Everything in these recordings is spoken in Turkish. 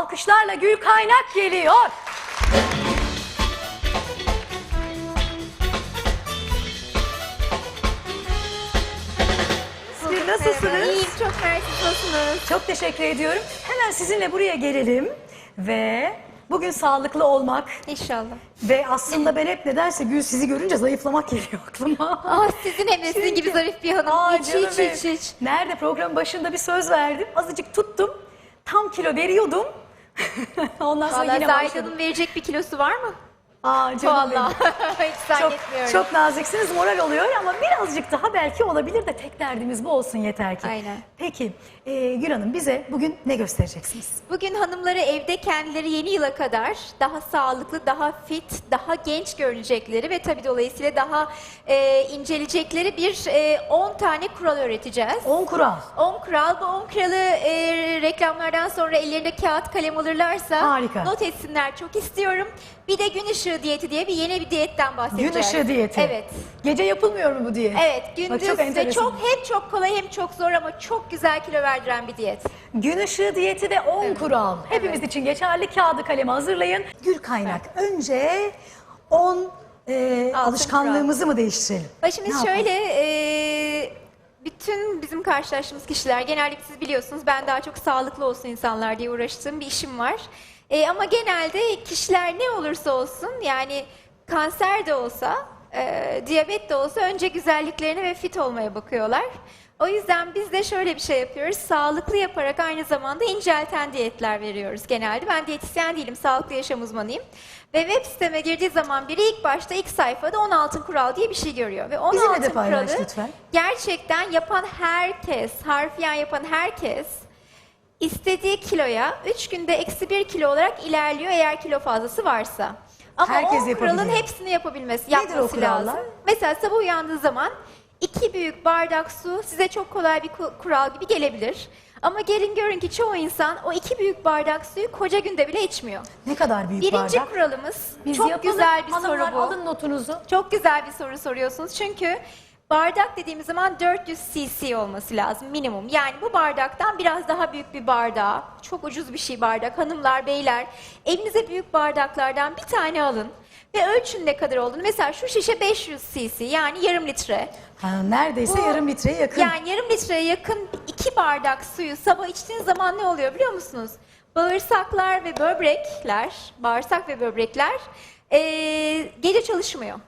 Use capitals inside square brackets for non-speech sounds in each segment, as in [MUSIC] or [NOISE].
Alkışlarla Gül Kaynak geliyor. Bir nasılsınız? İyiyim çok mersi nasılsınız? Çok teşekkür ediyorum. Hemen sizinle buraya gelelim ve bugün sağlıklı olmak İnşallah. ve aslında ben hep nedense Gül sizi görünce zayıflamak geliyor aklıma. [LAUGHS] Ah sizin de sizin gibi zarif bir hanım. Aa, hiç, canım hiç, benim. hiç, hiç. Nerede programın başında bir söz verdim. Azıcık tuttum. Tam kilo veriyordum. [LAUGHS] Ondan sonra Valla yine başladım. Hanım verecek bir kilosu var mı? Aa canım benim. [LAUGHS] Hiç Çok, zannetmiyorum. çok naziksiniz moral oluyor ama birazcık daha belki olabilir de tek derdimiz bu olsun yeter ki. Aynen. Peki e, Gül Hanım bize bugün ne göstereceksiniz? Bugün hanımları evde kendileri yeni yıla kadar daha sağlıklı, daha fit, daha genç görünecekleri ve tabii dolayısıyla daha e, incelecekleri bir e, 10 tane kural öğreteceğiz. 10 kural. 10 kural. Bu 10 kuralı e, reklamlardan sonra ellerinde kağıt kalem alırlarsa Harika. not etsinler çok istiyorum. Bir de gün ışığı diyeti diye bir yeni bir diyetten bahsedeceğiz. Gün ışığı diyeti. Evet. Gece yapılmıyor mu bu diyet? Evet, Bak gündüz çok ve çok hem çok kolay hem çok zor ama çok güzel kilo verdiren bir diyet. Gün ışığı diyeti ve 10 kural. Hepimiz için geçerli kağıdı kalemi hazırlayın. Gül kaynak. Önce 10 e, Altın alışkanlığımızı mı değiştirelim? Bak şimdi Ne yapalım? şöyle e, bütün bizim karşılaştığımız kişiler genellikle siz biliyorsunuz ben daha çok sağlıklı olsun insanlar diye uğraştığım bir işim var. E, ama genelde kişiler ne olursa olsun yani kanser de olsa e, diyabet de olsa önce güzelliklerine ve fit olmaya bakıyorlar. O yüzden biz de şöyle bir şey yapıyoruz. Sağlıklı yaparak aynı zamanda incelten diyetler veriyoruz genelde. Ben diyetisyen değilim, sağlıklı yaşam uzmanıyım. Ve web siteme girdiği zaman biri ilk başta ilk sayfada 16 kural diye bir şey görüyor. Ve 16 Bizimle de paylaş kuralı lütfen. gerçekten yapan herkes, harfiyen yapan herkes istediği kiloya 3 günde eksi 1 kilo olarak ilerliyor eğer kilo fazlası varsa. Ama Herkes o kuralın hepsini yapabilmesi, Nedir yapması lazım. Mesela sabah uyandığı zaman iki büyük bardak su size çok kolay bir ku- kural gibi gelebilir. Ama gelin görün ki çoğu insan o iki büyük bardak suyu koca günde bile içmiyor. Ne kadar büyük Birinci bardak? kuralımız Biz çok yapalım. güzel bir Hanımlar, soru bu. alın notunuzu. Çok güzel bir soru soruyorsunuz çünkü bardak dediğimiz zaman 400 cc olması lazım minimum. Yani bu bardaktan biraz daha büyük bir bardağa, çok ucuz bir şey bardak. Hanımlar, beyler elinize büyük bardaklardan bir tane alın ve ölçün ne kadar olduğunu. Mesela şu şişe 500 cc yani yarım litre. Ha, neredeyse Bu- yarım litreye yakın. Yani yarım litreye yakın iki bardak suyu sabah içtiğiniz zaman ne oluyor biliyor musunuz? Bağırsaklar ve böbrekler, bağırsak ve böbrekler eee, gece çalışmıyor.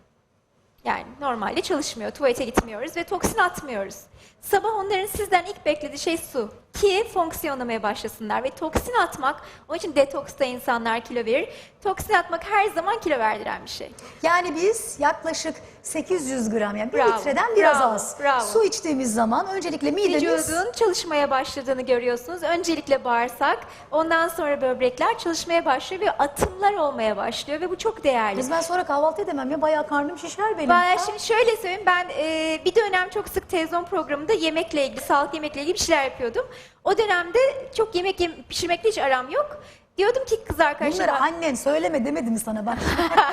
Yani normalde çalışmıyor. Tuvalete gitmiyoruz ve toksin atmıyoruz. Sabah onların sizden ilk beklediği şey su. Ki fonksiyonlamaya başlasınlar ve toksin atmak, onun için detoksta insanlar kilo verir. Toksin atmak her zaman kilo verdiren bir şey. Yani biz yaklaşık 800 gram yani bir Bravo, litreden biraz bravo, az. bravo. Su içtiğimiz zaman öncelikle midemiz Vücudun çalışmaya başladığını görüyorsunuz. Öncelikle bağırsak, ondan sonra böbrekler çalışmaya başlıyor ve atımlar olmaya başlıyor ve bu çok değerli. Biz ben sonra kahvaltı edemem ya bayağı karnım şişer benim. Ben şimdi şöyle söyleyeyim, ben e, bir dönem çok sık televizyon programında yemekle ilgili, sağlıklı yemekle ilgili bir şeyler yapıyordum. O dönemde çok yemek yem- pişirmekle hiç aram yok. Diyordum ki kız Bunları arkadaşlarıma, annen söyleme demedi mi sana bak.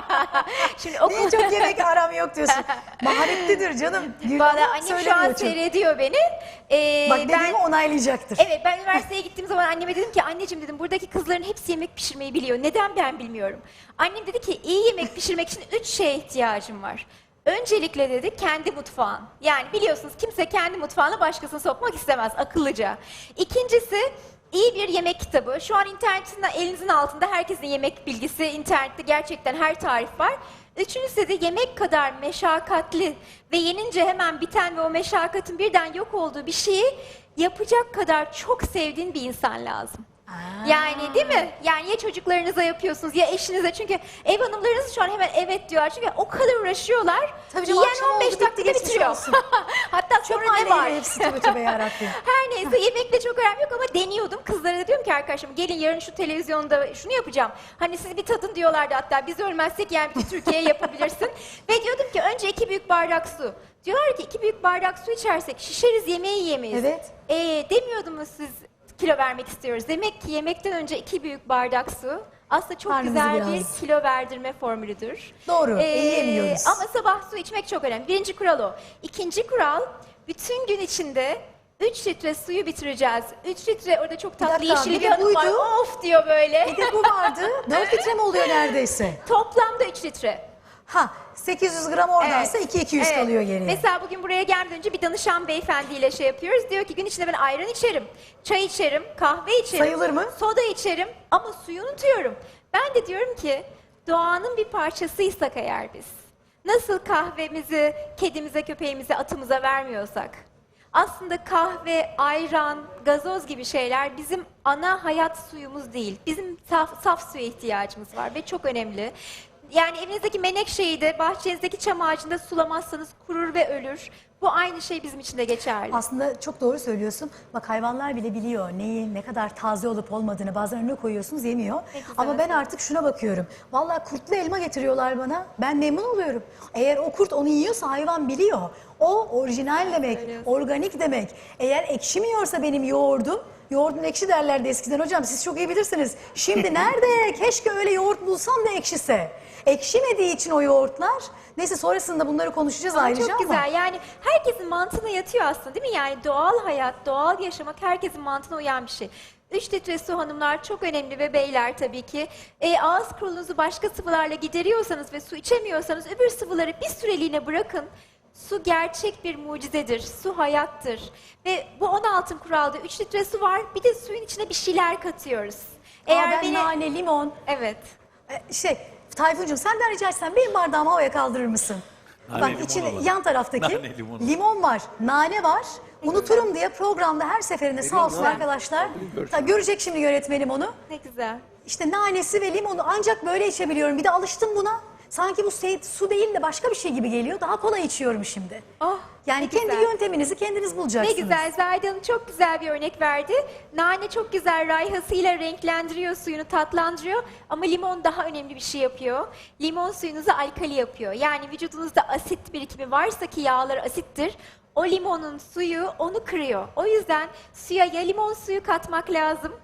[LAUGHS] şimdi o Niye çok yemek aram yok diyorsun. Maharetlidir canım. Valla annem şu an seyrediyor beni. E, Bak ben- dediğimi onaylayacaktır. Evet ben üniversiteye gittiğim zaman anneme dedim ki anneciğim dedim buradaki kızların hepsi yemek pişirmeyi biliyor. Neden ben bilmiyorum. Annem dedi ki iyi yemek pişirmek için üç şeye ihtiyacım var. Öncelikle dedi kendi mutfağın. Yani biliyorsunuz kimse kendi mutfağına başkasını sokmak istemez akıllıca. İkincisi iyi bir yemek kitabı. Şu an internetin elinizin altında herkesin yemek bilgisi internette gerçekten her tarif var. Üçüncüsü de yemek kadar meşakkatli ve yenince hemen biten ve o meşakkatin birden yok olduğu bir şeyi yapacak kadar çok sevdiğin bir insan lazım. Yani değil mi? Yani ya çocuklarınıza yapıyorsunuz ya eşinize çünkü ev hanımlarınız şu an hemen evet diyorlar çünkü o kadar uğraşıyorlar. Tabii canım, Yiyen akşam 15 oldu, bitti, dakikada geçmiş bitiriyor. olsun. [LAUGHS] Hatta sonra ne Haliyle var? Hepsi tövbe tövbe yarabbim. [LAUGHS] Her neyse yemekle çok aram yok ama deniyordum. Kızlara da diyorum ki arkadaşım gelin yarın şu televizyonda şunu yapacağım. Hani siz bir tadın diyorlardı hatta biz ölmezsek yani bütün Türkiye'ye yapabilirsin. [LAUGHS] Ve diyordum ki önce iki büyük bardak su. Diyorlar ki iki büyük bardak su içersek şişeriz yemeği yemeyiz. Evet. Ee, demiyordum mu siz kilo vermek istiyoruz. Demek ki yemekten önce iki büyük bardak su aslında çok Karnımızı güzel biraz- bir kilo verdirme formülüdür. Doğru, Ee, iyi yemiyoruz. Ama sabah su içmek çok önemli. Birinci kural o. İkinci kural bütün gün içinde 3 litre suyu bitireceğiz. 3 litre orada çok tatlı dakika, yeşil bir bir de hanım var. buydu. Of diyor böyle. Bir de bu vardı. [LAUGHS] 4 litre mi oluyor neredeyse? Toplamda 3 litre. Ha 800 gram oradansa Evet. 2-200 Evet. kalıyor geriye. Mesela bugün buraya gelmeden önce bir danışan beyefendiyle şey yapıyoruz. Diyor ki gün içinde ben ayran içerim, çay içerim, kahve içerim. Sayılır mı? Soda içerim ama suyu unutuyorum. Ben de diyorum ki doğanın bir parçasıysak eğer biz. Nasıl kahvemizi kedimize, köpeğimize, atımıza vermiyorsak. Aslında kahve, ayran, gazoz gibi şeyler bizim ana hayat suyumuz değil. Bizim saf, saf suya ihtiyacımız var ve çok önemli. Yani evinizdeki menekşeyi de bahçenizdeki çam ağacında sulamazsanız kurur ve ölür. Bu aynı şey bizim için de geçerli. Aslında çok doğru söylüyorsun. Bak hayvanlar bile biliyor neyi ne kadar taze olup olmadığını. Bazen önüne koyuyorsunuz yemiyor. Güzel. Ama ben artık şuna bakıyorum. Vallahi kurtlu elma getiriyorlar bana. Ben memnun oluyorum. Eğer o kurt onu yiyorsa hayvan biliyor. O orijinal demek, organik demek. Eğer ekşimiyorsa benim yoğurdum, yoğurdun ekşi derlerdi eskiden hocam siz çok iyi bilirsiniz. Şimdi [LAUGHS] nerede? Keşke öyle yoğurt bulsam da ekşise. Ekşimediği için o yoğurtlar. Neyse sonrasında bunları konuşacağız Ama ayrıca çok ama. güzel. Yani herkesin mantığına yatıyor aslında değil mi? Yani doğal hayat, doğal yaşamak herkesin mantığına uyan bir şey. 3 litre su hanımlar çok önemli ve beyler tabii ki. E, ağız kurulunuzu başka sıvılarla gideriyorsanız ve su içemiyorsanız öbür sıvıları bir süreliğine bırakın. Su gerçek bir mucizedir. Su hayattır. Ve bu 16 kuralda 3 litre su var. Bir de suyun içine bir şeyler katıyoruz. Eğer ben nane, limon, Evet. e, şey Tayfuncuğum senden rica etsem bir bardağımı havaya kaldırır mısın? Nane, Bak olur. yan taraftaki Nane, limon limon var, nane var. Unuturum diye programda her seferinde sağ olsun arkadaşlar. Ta, görecek şimdi yönetmenim onu. Ne güzel. İşte nanesi ve limonu ancak böyle içebiliyorum. Bir de alıştım buna. Sanki bu se- su değil de başka bir şey gibi geliyor. Daha kolay içiyorum şimdi. Oh, Yani ne kendi güzel. yönteminizi kendiniz Ne bulacaksınız. güzel. Zahide Hanım çok güzel bir örnek verdi. Nane çok güzel rayhasıyla renklendiriyor, suyunu tatlandırıyor. Ama limon daha önemli bir şey yapıyor. Limon suyunuzu alkali yapıyor. Yani vücudunuzda asit birikimi varsa ki yağlar asittir. O limonun suyu onu kırıyor. O yüzden suya ya limon suyu katmak lazım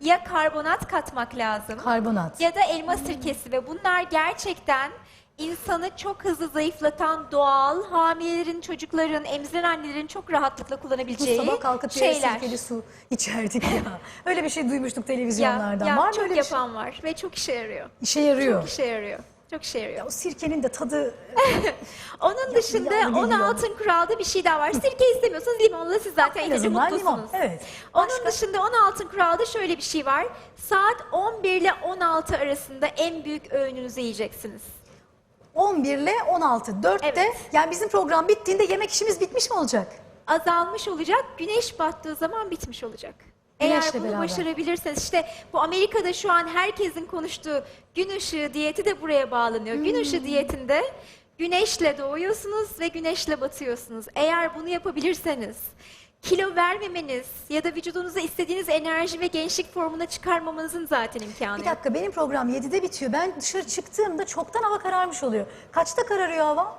ya karbonat katmak lazım. Karbonat. Ya da elma sirkesi ve bunlar gerçekten insanı çok hızlı zayıflatan doğal, hamilelerin, çocukların, emziren annelerin çok rahatlıkla Bu kullanabileceği sabah kalkıp yere şeyler. sirkeli su içerdik ya. Öyle bir şey duymuştuk Ya, televizyonlardan. ya, var mı çok öyle bir şey? yapan var ve çok işe yarıyor. İşe yarıyor. Çok işe yarıyor. Çok yarıyor. O sirkenin de tadı [LAUGHS] Onun dışında geliyor. 16 kuralda bir şey daha var. Sirke istemiyorsanız limonla siz zaten En yeterince mutlusunuz. limon, evet. Onun Başka? dışında 16 kuralda şöyle bir şey var. Saat 11 ile 16 arasında en büyük öğününüzü yiyeceksiniz. 11 ile 16. 4'te Evet. yani bizim program bittiğinde yemek işimiz bitmiş mi olacak? azalmış olacak, güneş battığı zaman bitmiş olacak. Eğer bunu beraber. başarabilirseniz işte bu Amerika'da şu an herkesin konuştuğu gün ışığı diyeti de buraya bağlanıyor. Gün Hmm. ışığı diyetinde güneşle doğuyorsunuz ve güneşle batıyorsunuz. Eğer bunu yapabilirseniz kilo vermemeniz ya da vücudunuza istediğiniz enerji ve gençlik formuna çıkarmamanızın zaten imkanı Bir dakika benim program 7'de bitiyor. Ben dışarı çıktığımda çoktan hava kararmış oluyor. Kaçta kararıyor hava?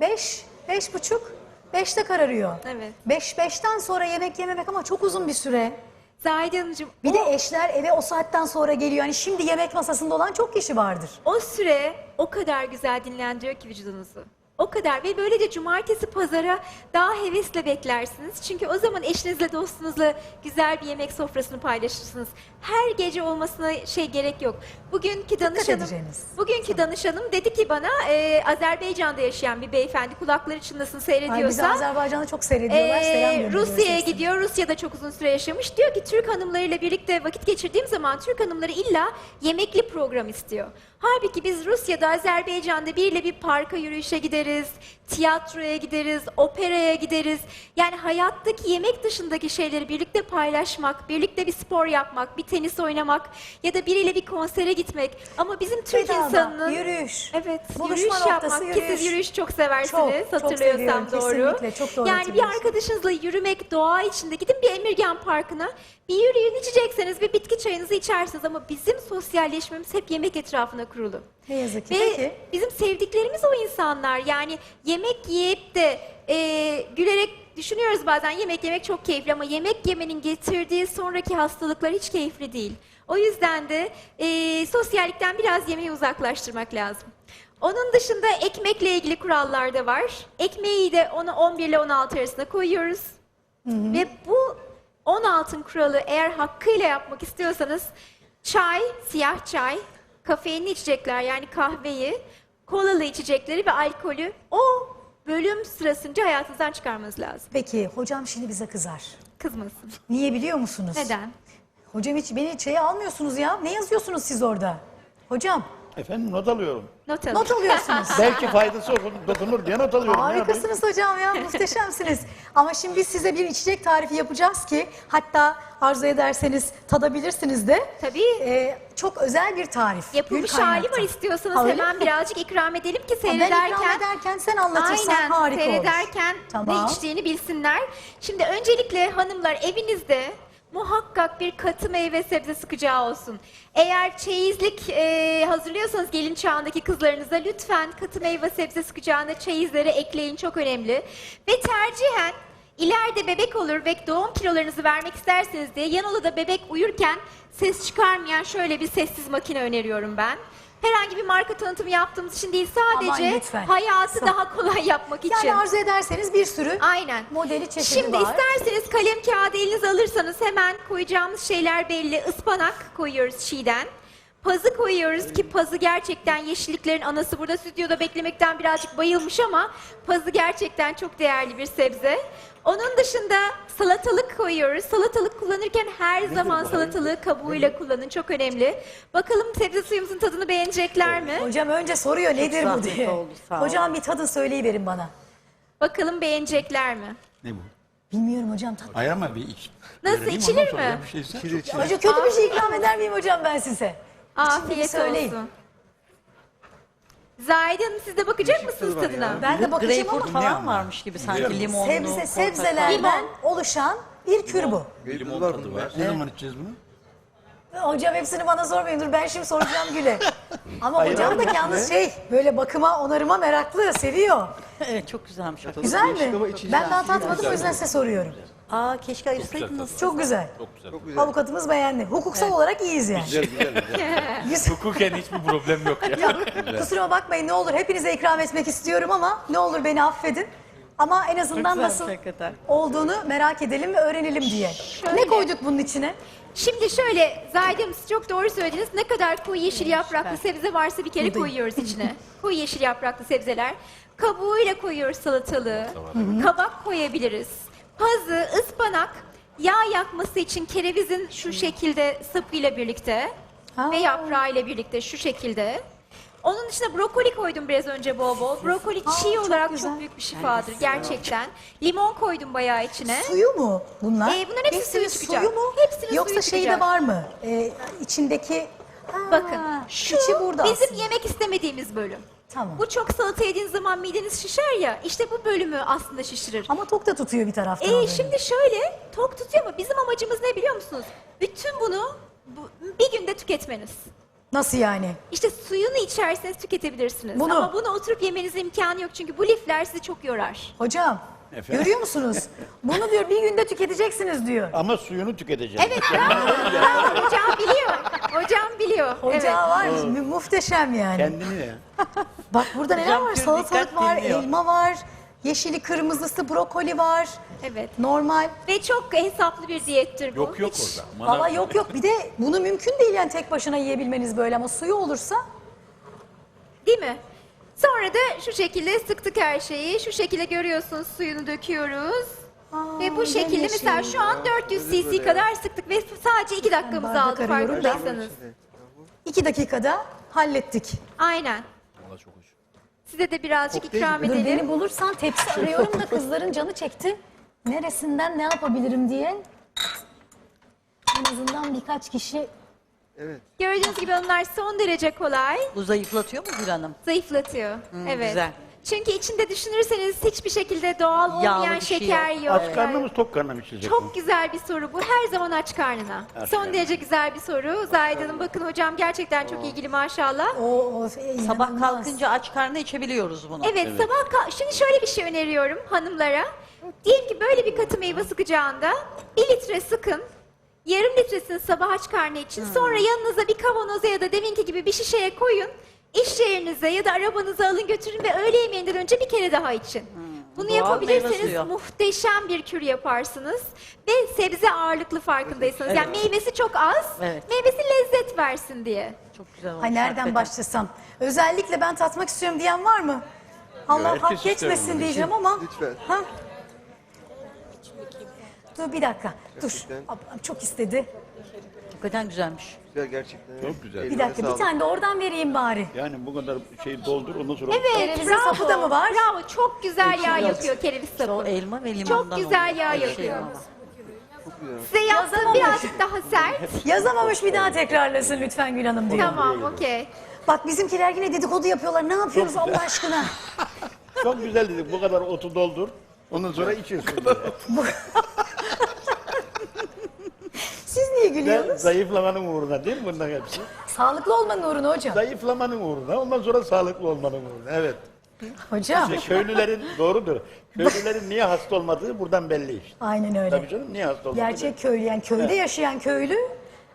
5, beş buçuk, 5'te kararıyor. Evet. 5, 5'ten sonra yemek yememek ama çok uzun bir süre. Zahide Hanımcığım Bir o- de eşler eve o saatten sonra geliyor. Hani şimdi yemek masasında olan çok kişi vardır. O süre o kadar güzel dinlendiriyor ki vücudunuzu. O kadar ve böylece cumartesi pazara daha hevesle beklersiniz. Çünkü o zaman eşinizle dostunuzla güzel bir yemek sofrasını paylaşırsınız. Her gece olmasına şey gerek yok. Bugünkü danışanım edeceğiniz. bugünkü danışanım dedi ki bana e, Azerbaycan'da yaşayan bir beyefendi kulakları çınlasın Ay bizi seyrediyorsa Azerbaycan'da çok seyrediyorlar. ee, Selam gönderiyoruz Rusya'ya hepsine. gidiyor. Rusya'da çok uzun süre yaşamış. Diyor ki Türk hanımlarıyla birlikte vakit geçirdiğim zaman Türk hanımları illa yemekli program istiyor. Halbuki biz Rusya'da, Azerbaycan'da biriyle bir parka yürüyüşe gideriz, tiyatroya gideriz, operaya gideriz. Yani hayattaki yemek dışındaki şeyleri birlikte paylaşmak, birlikte bir spor yapmak, bir tenis oynamak ya da biriyle bir konsere gitmek. Ama bizim Türk Bedava, insanının yürüyüş. Evet, Buluşma yürüyüş yapmak. Ki yürüyüş. siz yürüyüş çok seversiniz, Çok, çok hatırlıyorsam seviyorum. doğru. Kesinlikle, çok doğru Yani bir arkadaşınızla yürümek, doğa içinde gidin bir Emirgan Parkı'na. Bir yürüyün içecekseniz bir bitki çayınızı içersiniz ama bizim sosyalleşmemiz hep yemek etrafına kurulu. Ne yazık ki. Ve Peki. bizim sevdiklerimiz o insanlar. Yani yemek yiyip de e, gülerek düşünüyoruz bazen yemek yemek çok keyifli ama yemek yemenin getirdiği sonraki hastalıklar hiç keyifli değil. O yüzden de e, sosyallikten biraz yemeği uzaklaştırmak lazım. Onun dışında ekmekle ilgili kurallar da var. Ekmeği de onu 11 ile 16 arasında koyuyoruz. Ve bu 10 altın kuralı eğer hakkıyla yapmak istiyorsanız çay, siyah çay, kafeinli içecekler yani kahveyi, kolalı içecekleri ve alkolü o bölüm sırasınca hayatınızdan çıkarmanız lazım. Peki hocam şimdi bize kızar. Kızmasın. Niye biliyor musunuz? Neden? Hocam hiç beni şeye almıyorsunuz ya. Ne yazıyorsunuz siz orada? Hocam Efendim not alıyorum. Not alın. not alıyorsunuz. [LAUGHS] Belki faydası okun- dokunur diye not alıyorum. Ne yapayım? Harikasınız hocam ya muhteşemsiniz. Ama şimdi biz size bir içecek tarifi yapacağız ki hatta arzu ederseniz tadabilirsiniz de. Tabii. Ee, çok özel bir tarif. Yapılmış Gül hali var istiyorsanız Ha, öyle hemen mi? birazcık ikram edelim ki Ben ikram ederken sen anlatırsan Aynen harika olur. seyrederken Tamam. ne içtiğini bilsinler. Şimdi öncelikle hanımlar evinizde muhakkak bir katı meyve sebze sıkacağı olsun. Eğer çeyizlik e, hazırlıyorsanız gelin çağındaki kızlarınıza lütfen katı meyve sebze sıkacağına çeyizlere ekleyin çok önemli. Ve tercihen ileride bebek olur ve doğum kilolarınızı vermek isterseniz diye yan odada bebek uyurken ses çıkarmayan şöyle bir sessiz makine öneriyorum ben. Herhangi bir marka tanıtımı yaptığımız için değil sadece lütfen. hayatı daha kolay yapmak için. Yani arzu ederseniz bir sürü Aynen. modeli çeşidi Şimdi var. isterseniz kalem kağıdı elinize alırsanız hemen koyacağımız şeyler belli. Ispanak koyuyoruz çiğden. Pazı koyuyoruz ki pazı gerçekten yeşilliklerin anası. Burada stüdyoda beklemekten birazcık bayılmış ama pazı gerçekten çok değerli bir sebze. Onun dışında salatalık koyuyoruz. Salatalık kullanırken her zaman salatalığı kabuğuyla kullanın. Çok önemli. Bakalım sebze suyumuzun tadını beğenecekler mi? Hocam önce soruyor nedir bu zahmet diye. oldu, sağ ol. Hocam bir tadın söyleyiverin bana. Bakalım beğenecekler mi? Ne bu? Bilmiyorum hocam tat. Hayır ama bir iç. Nasıl, içilir sonra mi? Bir şeyse. Hocam kötü bir şey ikram eder miyim hocam ben size? Afiyet söyleyin. olsun. Zahide Hanım siz de bakacak mısınız tadına? Ben de bakacağım ama Greyfurt falan varmış gibi sanki limonlu. sebze, portakal. sebzelerden oluşan bir kür bu. Limon tadı var. Ne zaman içeceğiz bunu? Hocam hepsini bana sormayın dur ben şimdi soracağım Gül'e. [LAUGHS] Ama hocam da yalnız şey böyle bakıma onarıma meraklı seviyor. Evet çok güzelmiş. Güzel mi? Ben daha tatmadım o yüzden size soruyorum. Aa keşke ayırsaydınız. Çok güzel. Avukatımız beğendi. Hukuksal olarak iyiyiz yani. Güzel güzel. güzel. [LAUGHS] Güzel. Hukuken hiçbir problem yok ya. [LAUGHS] Kusura bakmayın ne olur hepinize ikram etmek istiyorum ama ne olur beni affedin. Ama en azından güzelmiş nasıl hakikaten. olduğunu merak edelim ve öğrenelim diye. Şöyle. Ne koyduk bunun içine? Şimdi şöyle Zahide Hanım siz çok doğru söylediniz. Ne kadar koyu yeşil yapraklı sebze varsa bir kere koyuyoruz [LAUGHS] içine. koyu yeşil yapraklı sebzeler. Kabuğuyla koyuyoruz salatalığı. Kabak koyabiliriz. Pazı, ıspanak, yağ yakması için kerevizin şu şekilde sapıyla birlikte Ha. ve yaprağıyla birlikte şu şekilde. Onun dışında brokoli koydum biraz önce bol bol. Brokoli Aa, çiğ çok olarak güzel. çok büyük bir şifadır gerçekten. Limon koydum bayağı içine. Suyu mu bunlar? Ee, bunların hepsi suyu çıkacak. suyu mu? Hepsinin Yoksa suyu şeyi de çıkacak. var mı? Ee, içindeki... Bakın şu içi burada bizim aslında. yemek istemediğimiz bölüm. Tamam. Bu çok salata yediğiniz zaman mideniz şişer ya. işte bu bölümü aslında şişirir. Ama tok da tutuyor bir taraftan. o Ee, böyle. şimdi şöyle tok tutuyor ama bizim amacımız ne biliyor musunuz? Bütün bunu bu- bir günde tüketmeniz. Nasıl yani? İşte suyunu içerseniz tüketebilirsiniz. Bunu- Ama bunu oturup yemenizin imkanı yok çünkü bu lifler sizi çok yorar. Hocam Efendim? görüyor musunuz? Bunu diyor bir günde tüketeceksiniz diyor. Ama suyunu tüketeceğiz. Evet bravo. bravo. Hocam biliyor. Hocam biliyor. Hoca evet. var mü- muhteşem yani. Kendini ya. [LAUGHS] Bak burada neler Hocam var? Salatalık dikkat var, dinliyor. elma var, yeşili kırmızısı brokoli var. Evet. Normal. Ve çok hesaplı bir diyettir bu. Yok yok Hiç- orada. Manav- Valla yok yok bir de bunu mümkün değil yani tek başına yiyebilmeniz böyle ama suyu olursa Değil mi? Sonra da şu şekilde sıktık her şeyi. Şu şekilde görüyorsunuz suyunu döküyoruz. Aa, ve bu şekilde mesela şu an 400 cc kadar sıktık ve sadece 2 dakikamızı bardak aldı arıyorum da. farkındaysanız. iki dakikada hallettik. Aynen. Vallahi çok hoş. Size de birazcık ikram Dur beni edelim. bulursan tepsi arıyorum da kızların canı çekti. Neresinden ne yapabilirim diye. En azından birkaç kişi Gördüğünüz gibi onlar son derece kolay. Bu zayıflatıyor mu Gül Hanım? Zayıflatıyor. evet. güzel. Çünkü içinde düşünürseniz hiçbir şekilde doğal Yağlı olmayan bir şey şeker yok. yok. Aç karnı mı tok karnı mı içecek? Çok güzel bir soru bu. Her zaman aç karnına. Aç Son karnına. derece güzel bir soru. Zahide Hanım bakın hocam gerçekten çok ilgili maşallah. o, o Sabah inanılmaz. kalkınca aç karnına içebiliyoruz bunu. Evet sabah kal- şimdi şöyle bir şey öneriyorum hanımlara. Diyelim ki böyle bir katı meyve sıkacağında bir litre sıkın. Yarım litresini sabah aç karnı için. Sonra yanınıza bir kavanoza ya da deminki gibi bir şişeye koyun. İş yerinize ya da arabanıza alın götürün ve öğle yemeğinden önce bir kere daha için. Bunu Doğal meyve yapabilirseniz muhteşem bir kür yaparsınız. Ve sebze ağırlıklı farkındaysanız. Yani meyvesi çok az, Evet. meyvesi lezzet versin diye. Çok güzel olmuş. Ay nereden hakikaten. başlasam? Özellikle ben tatmak istiyorum diyen var mı? Allah herkes hak geçmesin diyeceğim ama. Lütfen. Ha? Dur bir dakika. Dur. Gerçekten. Ablam çok istedi. Hakikaten güzelmiş. Güzel gerçekten. Çok güzel. Bir dakika bir sağlık. tane de oradan vereyim bari. Yani bu kadar şey doldur ondan sonra Evet, Kerevizin bravo. sapı da mı var? Bravo, çok güzel yağ yapıyor kereviz O sapı. elma ve limondan Çok güzel yağ Her şey yapıyor. ama. Çok güzel. Size yaptığım birazcık daha sert. [LAUGHS] Yazamamış bir daha tekrarlasın lütfen Gül Hanım diyor. Tamam, okey. Bak bizimkiler yine dedikodu yapıyorlar. Ne yapıyoruz Allah aşkına? [LAUGHS] çok güzel dedik bu kadar otu doldur. Ondan sonra içiyorsun. Gülüyorsunuz? zayıflamanın uğruna değil mi bunların hepsi? Sağlıklı olmanın uğruna hocam. Zayıflamanın uğruna ondan sonra sağlıklı olmanın uğruna. Evet. Hocam. İşte köylülerin [LAUGHS] doğrudur. Köylülerin niye hasta olmadığı buradan belli işte. Aynen öyle. Tabii canım niye hasta olmadığı Gerçek köylü yani köyde yaşayan köylü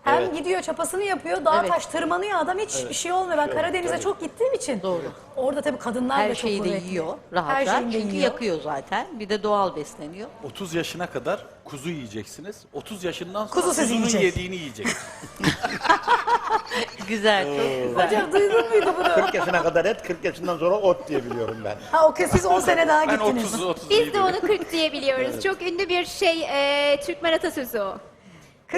hem Evet. gidiyor çapasını yapıyor, dağ Evet. taş tırmanıyor adam hiçbir şey olmuyor. Ben Şey Karadeniz'e çok gittiğim için. Doğru. Orada tabii kadınlar da Her çok şeyi de kuvvetli. yiyor rahat Her rahat. şeyini de Çünkü yiyor. yakıyor zaten. Bir de doğal besleniyor. 30 yaşına kadar kuzu yiyeceksiniz. 30 yaşından sonra Kuzu siz kuzunun yiyecek. yediğini yiyeceksiniz. [LAUGHS] [LAUGHS] Güzel, çok güzel. Hocam duydun muydu bunu? 40 yaşına kadar et, 40 yaşından sonra ot diye biliyorum ben. Ha o kez siz 10 sene daha Ben gittiniz. 30 30 Biz de onu 40 diyebiliyoruz. Çok ünlü bir şey, e, Türkmen atasözü o.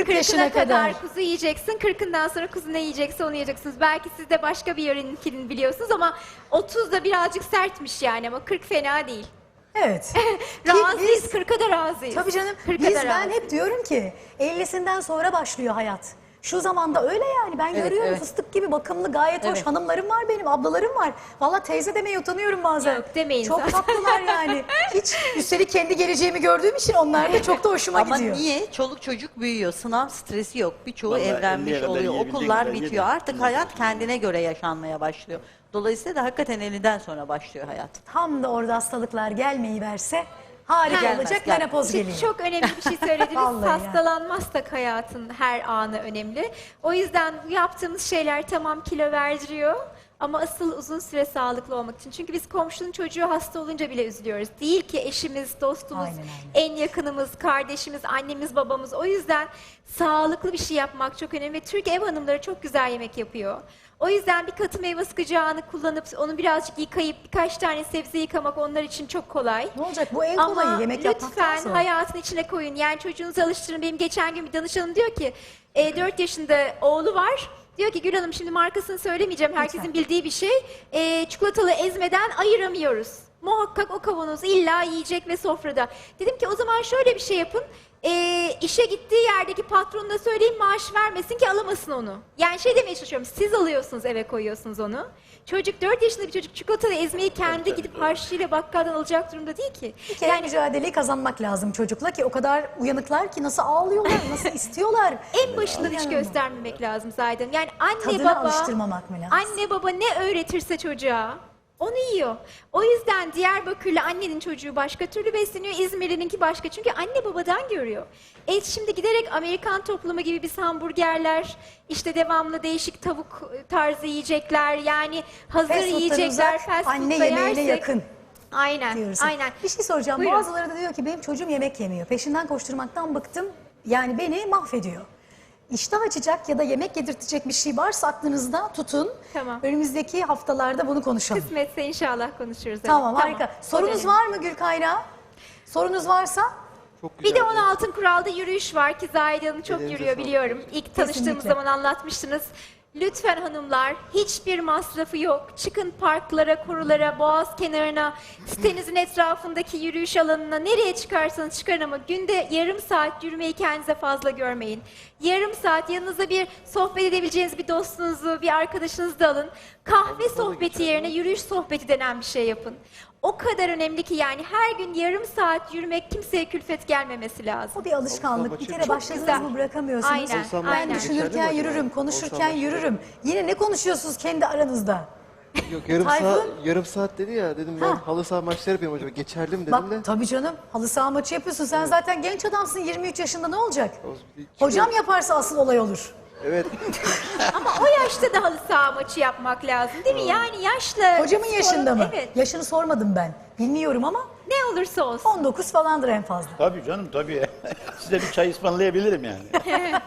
40 yaşına 40'ına kadar kadar. kuzu yiyeceksin, 40'ından sonra kuzu ne yiyecekse onu yiyeceksiniz. Belki siz de başka bir yöreninkini biliyorsunuz ama 30 da birazcık sertmiş yani ama 40 fena değil. Evet. [LAUGHS] Razıyız, biz- 40'a da razıyız. Tabii canım. 40'a Biz da ben razıyız. hep diyorum ki 50'sinden sonra başlıyor hayat. Şu zamanda öyle yani ben Evet, görüyorum evet. fıstık gibi bakımlı gayet hoş Evet. hanımlarım var benim ablalarım var. Valla teyze demeye utanıyorum bazen. Yok, demeyin Çok zaten. tatlılar yani. [LAUGHS] Hiç üstelik kendi geleceğimi gördüğüm için onlar da çok da hoşuma Ama gidiyor. niye? Çoluk çocuk büyüyor. Sınav stresi yok. Birçoğu Vallahi 50'ye evlenmiş kadar oluyor. Okullar kadar bitiyor. yedin. Artık hayat kendine göre yaşanmaya başlıyor. Dolayısıyla da hakikaten 50'den sonra başlıyor hayat. Tam da orada hastalıklar gelmeyi verse harika Gelmez, olacak gelmez. menopoz Çok- geliyor. Çok önemli bir şey söylediniz. [LAUGHS] Vallahi ya. Hastalanmazsak hayatın her anı önemli. O yüzden yaptığımız şeyler tamam kilo verdiriyor. Ama asıl uzun süre sağlıklı olmak için. Çünkü biz komşunun çocuğu hasta olunca bile üzülüyoruz. Değil ki eşimiz, dostumuz, Aynen, aynen. en yakınımız, kardeşimiz, annemiz, babamız. O yüzden sağlıklı bir şey yapmak çok önemli. Ve Türk ev hanımları çok güzel yemek yapıyor. O yüzden bir katı meyve sıkacağını kullanıp onu birazcık yıkayıp birkaç tane sebze yıkamak onlar için çok kolay. Ne olacak bu en Ama kolayı yemek yapmaktan lütfen sonra. hayatın içine koyun. Yani çocuğunuzu alıştırın. Benim geçen gün bir danışanım diyor ki e, 4 yaşında oğlu var. Diyor ki Gül Hanım şimdi markasını söylemeyeceğim. Herkesin bildiği bir şey. E, çikolatalı ezmeden ayıramıyoruz. Muhakkak o kavanoz illa yiyecek ve sofrada. Dedim ki o zaman şöyle bir şey yapın. E, işe gittiği yerdeki patronuna söyleyin maaş vermesin ki alamasın onu. Yani şey demeye çalışıyorum. Siz alıyorsunuz eve koyuyorsunuz onu. Çocuk 4 yaşında bir çocuk çikolatalı ezmeyi kendi gidip harçlığıyla bakkaldan alacak durumda değil ki. Bir kere mücadeleyi kazanmak lazım çocukla ki o kadar uyanıklar ki nasıl ağlıyorlar, [LAUGHS] nasıl istiyorlar. En başından hiç göstermemek lazım zaten. Yani anne Tadına baba alıştırmamak mı lazım? Anne baba ne öğretirse çocuğa onu yiyor. O yüzden Diyarbakırlı annenin çocuğu başka türlü besleniyor, İzmirlininki başka. Çünkü anne babadan görüyor. E şimdi giderek Amerikan toplumu gibi biz hamburgerler, işte devamlı değişik tavuk tarzı yiyecekler, yani hazır Fast yiyecekler, uzak, fast anne food'da yemeğine yersek- yakın Aynen, diyorsun. aynen. Bir şey soracağım. Buyurun. Bazıları da diyor ki benim çocuğum yemek yemiyor. Peşinden koşturmaktan bıktım. Yani beni mahvediyor. İştah açacak ya da yemek yedirtecek bir şey varsa aklınızda tutun. Tamam. Önümüzdeki haftalarda bunu konuşalım. Kısmetse inşallah konuşuruz. evet. Tamam, harika. Sorunuz dönem. var mı Gül Kaynağı? Sorunuz varsa Çok Bir güzel. de 10 altın kuralda yürüyüş var ki Zahide Hanım çok Elinize yürüyor biliyorum. İlk tanıştığımız Kesinlikle. zaman anlatmıştınız. Lütfen hanımlar hiçbir masrafı yok. Çıkın parklara, korulara, boğaz kenarına, sitenizin etrafındaki yürüyüş alanına nereye çıkarsanız çıkarın ama günde yarım saat yürümeyi kendinize fazla görmeyin. Yarım saat yanınıza bir sohbet edebileceğiniz bir dostunuzu, bir arkadaşınızı da alın. Kahve sohbeti yerine yürüyüş sohbeti denen bir şey yapın. O kadar önemli ki yani her gün yarım saat yürümek kimseye külfet gelmemesi lazım. o bir alışkanlık. Bir kere başladınız güzel. mı bırakamıyorsunuz. Aynen, Ben aynen. geçerli düşünürken yürürüm, konuşurken yürürüm. Yine ne konuşuyorsunuz kendi aranızda? Yok yarım Tayfun? saat, yarım saat dedi ya dedim ben Ha. halı saha maçları yapıyorum acaba geçerli mi dedim Bak de. tabii canım halı saha maçı yapıyorsun. Sen zaten genç adamsın 23 yaşında ne olacak? Hocam yaparsa asıl olay olur. Evet. [LAUGHS] Ama o yaşta da halı saha maçı yapmak lazım değil mi? Yani yaşlı. Hocamın yaşında mı? Evet. Yaşını sormadım ben. Bilmiyorum ama Ne olursa olsun. 19 falandır en fazla. Tabii canım tabii. [LAUGHS] Size bir çay ısmarlayabilirim yani. [LAUGHS]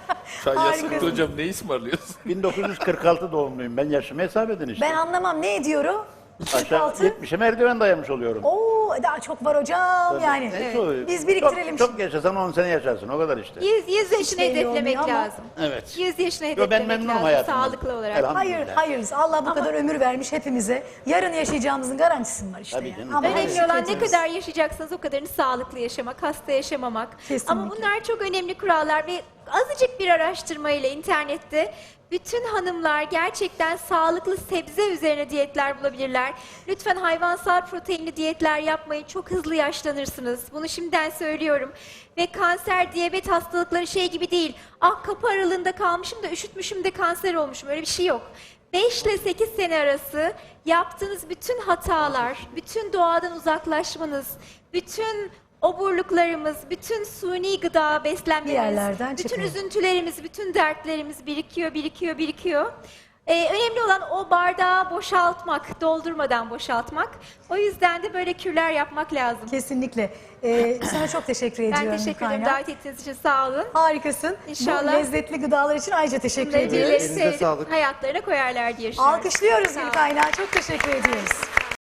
Çay Harikasın. yasak hocam ne ısmarlıyorsun? 1946 doğumluyum. Ben yaşımı hesap edin işte. Ben anlamam ne ediyor o? Aşağı 46. 70'e merdiven dayamış oluyorum. Oo daha çok var hocam yani. O- Biz biriktirelim Çok, şimdi. çok yaşasan 10 sene yaşarsın o kadar işte. 100, 100 yaşını belli hedeflemek olmuyor ama- lazım. Evet. 100 yaşını Yo, hedeflemek ben memnunum lazım hayatımdan. sağlıklı olarak. Elhamdülillah. Hayır, hayırlısı. Allah bu kadar ömür vermiş hepimize. Yarın yaşayacağımızın garantisi var işte. Tabii yani. canım. Ama Önemli şükür olan ne ediyoruz. kadar yaşayacaksınız o kadarını sağlıklı yaşamak, hasta yaşamamak. Kesinlikle. Ama bunlar çok önemli kurallar ve azıcık bir araştırmayla internette bütün hanımlar gerçekten sağlıklı sebze üzerine diyetler bulabilirler. Lütfen hayvansal proteinli diyetler yapmayın. Çok hızlı yaşlanırsınız. Bunu şimdiden söylüyorum. Ve kanser, diyabet hastalıkları şey gibi değil. Ah kapı aralığında kalmışım da üşütmüşüm de kanser olmuşum. Öyle bir şey yok. 5 ile 8 sene arası yaptığınız bütün hatalar, bütün doğadan uzaklaşmanız, bütün oburluklarımız, bütün suni gıda beslenmemiz, yerlerden bütün çıkıyor. üzüntülerimiz, bütün dertlerimiz birikiyor, birikiyor, birikiyor. Ee, önemli olan o bardağı boşaltmak, doldurmadan boşaltmak. O yüzden de böyle kürler yapmak lazım. Kesinlikle. Ee, sana çok teşekkür ediyorum. Ben teşekkür ederim Kaynar. davet ettiğiniz için sağ olun. Harikasın. İnşallah. Bu lezzetli gıdalar için ayrıca teşekkür Bunları ediyoruz. birileri Elinize sevip sağlık. hayatlarına koyarlar diye düşünüyorum. Alkışlıyoruz Sağ Gül olun. Kaynar. Çok teşekkür ediyoruz.